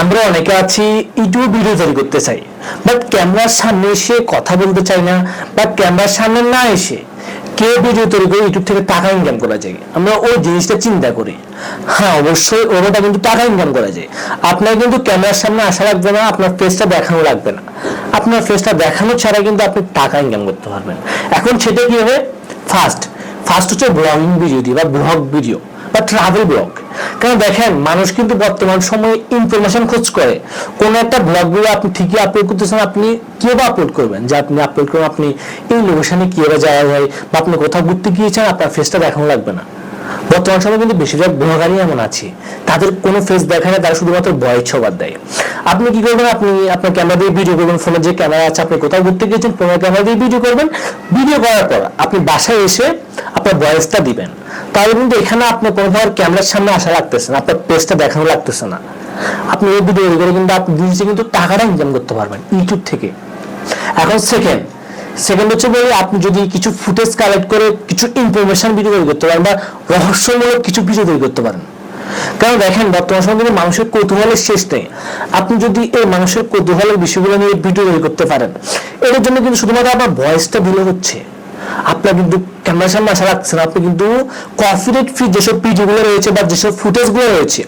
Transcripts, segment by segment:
আমরা অনেকে আছি, ইউটিউব ভিডিও তৈরি করতে চাই। বাট ক্যামেরার সামনে এসে কথা বলতে চাই না, বা ক্যামেরার সামনে না এসে কে ভিডিও তৈরি করে ইউটিউব থেকে টাকা ইনকাম করা যায়? আমরা ওই জিনিসটা চিন্তা করি। হ্যাঁ অবশ্যই ওটা কিন্তু টাকা ইনকাম করা যায়। আপনার কিন্তু ক্যামেরার সামনে আসা লাগবে না, আপনার ফেসটা দেখানো লাগবে না। আপনার ফেসটা দেখানো ছাড়া কিন্তু আপনি টাকা ইনকাম করতে পারবেন এখন সেটা কি হবে? ফার্স্ট ফার্স্ট হচ্ছে ব্লগিং ভিডিও দিয়ে বা ব্লগ ভিডিও বা ট্রাভেল ব্লগ কারণ দেখেন, মানুষ কিন্তু বর্তমান সময়ে ইনফরমেশন খোঁজ করে। কোন একটা ব্লগ ভিডিও আপনি ঠিকই আপলোড করতেছেন, আপনি কীভাবে আপলোড করবেন? যে আপনি আপলোড করুন, আপনি এই লোকেশনে কীভাবে যাওয়া যায় বা আপনি কোথাও ঘুরতে গিয়েছেন, আপনার ফেসটা দেখানো লাগবে না। বর্তমান সময়ে কিন্তু বেশিরভাগ ব্লগারই এমন আছে। তাদের কোনো ফেস দেখায় না, তারা শুধুমাত্র বয়ের ছবার দেয়। আপনি কি করবেন? আপনি আপনার ক্যামেরা দিয়ে ভিডিও করবেন ফোনে যে ক্যামেরা আছে, আপনি কোথাও ঘুরতে গিয়েছেন ফোনের ক্যামেরা দিয়ে ভিডিও করবেন। ভিডিও করার পর আপনি বাসায় এসে আপনার ভয়েসটা দিবেন। তাহলে কিন্তু এখানে আপনার কোনো ধর ক্যামেরার সামনে আসা লাগতেছে না, আপনার পেজটা দেখানো লাগতেছে না। আপনি এই ভিডিও করে কিন্তু আপনি দিয়েছে কিন্তু টাকাটা ইনকাম করতে পারবেন ইউটিউব থেকে। এখন সেকেন্ড সেকেন্ড হচ্ছে বলে আপনি যদি কিছু ফুটেজ কালেক্ট করে কিছু ইনফরমেশন ভিডিও তৈরি করতে পারেন বা রহস্যমূলক কিছু ভিডিও তৈরি করতে পারেন। কারণ দেখেন, বর্তমান সময়ে কিন্তু মানুষের কৌতূহলের শেষ নেই। আপনি যদি এই মানুষের কৌতূহলের বিষয়গুলো নিয়ে ভিডিও তৈরি করতে পারেন এটার জন্য কিন্তু শুধুমাত্র আপনার ভয়েসটা দিলে হচ্ছে। আপনার কিন্তু ক্যামেরার সামনে আসা না। আপনি কিন্তু কপিরাইট ফ্রি যেসব ভিডিওগুলো রয়েছে বা যেসব ফুটেজগুলো রয়েছে,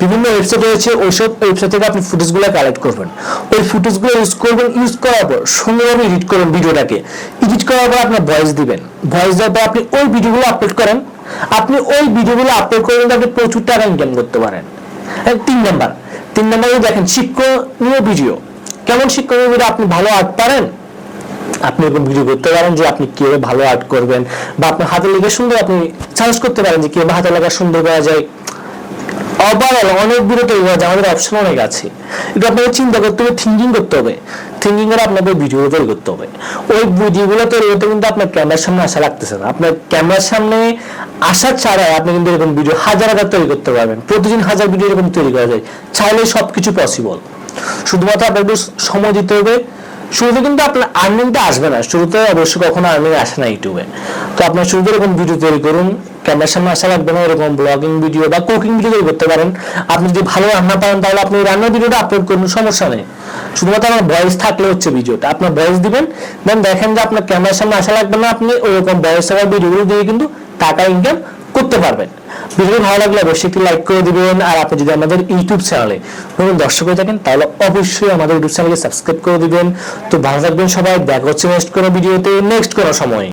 বিভিন্ন ওয়েবসাইট রয়েছে, ওইসব ওয়েবসাইট থেকে আপনি ফুটেজগুলো কালেক্ট করবেন। ওই ফুটেজগুলো ইউজ করবেন ইউজ করার পর সুন্দরভাবে এডিট করবেন ভিডিওটাকে। এডিট করার পর আপনার ভয়েস দিবেন। ভয়েস দেওয়ার পর আপনি ওই ভিডিওগুলো আপলোড করেন। আপনি ওই ভিডিওগুলো আপলোড করে কিন্তু আপনি প্রচুর টাকা ইনকাম করতে পারেন। তিন নাম্বার তিন নাম্বারে দেখেন শিক্ষণীয় ভিডিও কেমন শিক্ষণীয় ভিডিও আপনি ভালো আর্ট পারেন? আপনি এরকম ভিডিও করতে পারেন যে আপনি কীভাবে ভালো আর্ট করবেন বা আপনার হাতে লেগে সুন্দর আপনি সাজেস্ট করতে পারেন যে কীভাবে হাতে লেখা সুন্দর করা যায়। ওভারঅল অনেক ভিডিও তৈরি করা যায় আমাদের অপশন অনেক আছে। এটা আপনাকে চিন্তা করতে হবে থিঙ্কিং করতে হবে। থিঙ্কিং করে আপনাকে ভিডিও তৈরি করতে হবে। ওই ভিডিওগুলো তৈরি করতে কিন্তু আপনার ক্যামেরার সামনে আসা লাগতেছে না। আপনার ক্যামেরার সামনে আসা ছাড়াই আপনি কিন্তু এরকম ভিডিও হাজার হাজার তৈরি করতে পারবেন। প্রতিদিন হাজার ভিডিও এরকম তৈরি করা যায়। চাইলে সবকিছু পসিবল শুধুমাত্র আপনাকে সময় দিতে হবে। শুরুতে কিন্তু আপনার আর্নিংটা আসবে না। শুরুতে অবশ্যই কখনো আর্নিং আসে না ইউটিউবে। তো আপনার শুরুতে এরকম ভিডিও তৈরি করুন, ক্যামেরার সামনে আসা লাগবে না এরকম ব্লগিং ভিডিও বা কুকিং ভিডিও তৈরি করতে পারেন। আপনি যদি ভালো রান্না পারেন, তাহলে আপনি রান্নার ভিডিওটা আপলোড করুন, সমস্যা নেই। শুধুমাত্র আমার ভয়েস থাকলে হচ্ছে ভিডিওটা আপনার ভয়েস দিবেন দেন দেখেন যে আপনার ক্যামেরার সামনে আসা লাগবে না, আপনি ওরকম ভয়েস থাকা ভিডিওগুলো দিয়ে কিন্তু টাকা ইনকাম করতে পারবেন। ভিডিও ভালো লাগলে অবশ্যই একটি লাইক করে দিবেন। আর আপনি যদি আমাদের ইউটিউব চ্যানেলে নতুন দর্শক হয়ে থাকেন, তাহলে অবশ্যই আমাদের ইউটিউব চ্যানেলকে সাবস্ক্রাইব করে দিবেন। তো ভালো থাকবেন সবাই। দেখা হচ্ছে নেক্সট কোনো ভিডিওতে নেক্সট কোনো সময়।